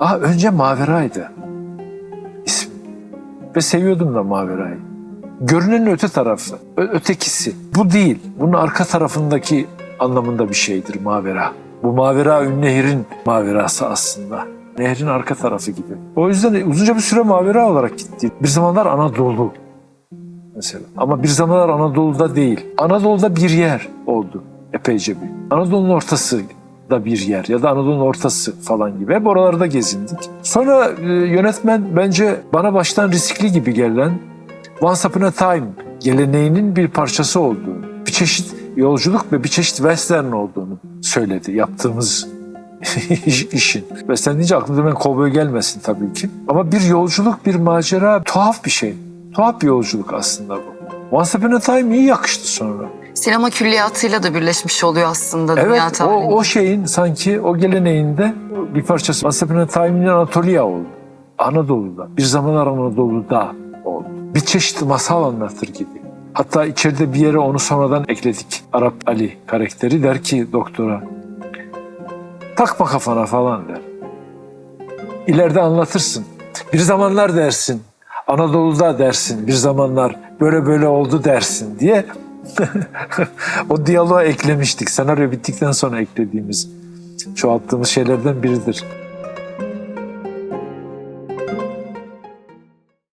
Aa önce Mavera'ydı ismi. Ve seviyordum da Mavera'yı. Görünenin öte tarafı, ötekisi. Bu değil. Bunun arka tarafındaki anlamında bir şeydir Mavera. Bu Mavera Nehir'in Maverası aslında. Nehrin arka tarafı gibi. O yüzden uzunca bir süre Mavera olarak gitti. Bir zamanlar Anadolu mesela. Ama bir zamanlar Anadolu'da değil. Anadolu'da bir yer oldu epeyce bir. Anadolu'nun ortası da bir yer ya da Anadolu'nun ortası falan gibi. Hep oralarda gezindik. Sonra e, yönetmen bence bana baştan riskli gibi gelen Once Upon a Time geleneğinin bir parçası olduğunu, bir çeşit yolculuk ve bir çeşit western olduğunu söyledi yaptığımız iş- işin. Western deyince aklıma hemen kovboy gelmesin tabii ki. Ama bir yolculuk, bir macera, tuhaf bir şey. Tuhaf bir yolculuk aslında bu. Once Upon a Time iyi yakıştı sonra. Sinema külliyatıyla da birleşmiş oluyor aslında Evet dünya o, tarihinde. o şeyin sanki o geleneğinde bir parçası. Once Upon a Time'in Anatolia oldu. Anadolu'da. Bir zamanlar Anadolu'da oldu. Bir çeşit masal anlatır gibi. Hatta içeride bir yere onu sonradan ekledik. Arap Ali karakteri der ki doktora takma kafana falan der. İleride anlatırsın. Bir zamanlar dersin. Anadolu'da dersin. Bir zamanlar böyle böyle oldu dersin diye o diyaloğa eklemiştik. Senaryo bittikten sonra eklediğimiz, çoğalttığımız şeylerden biridir.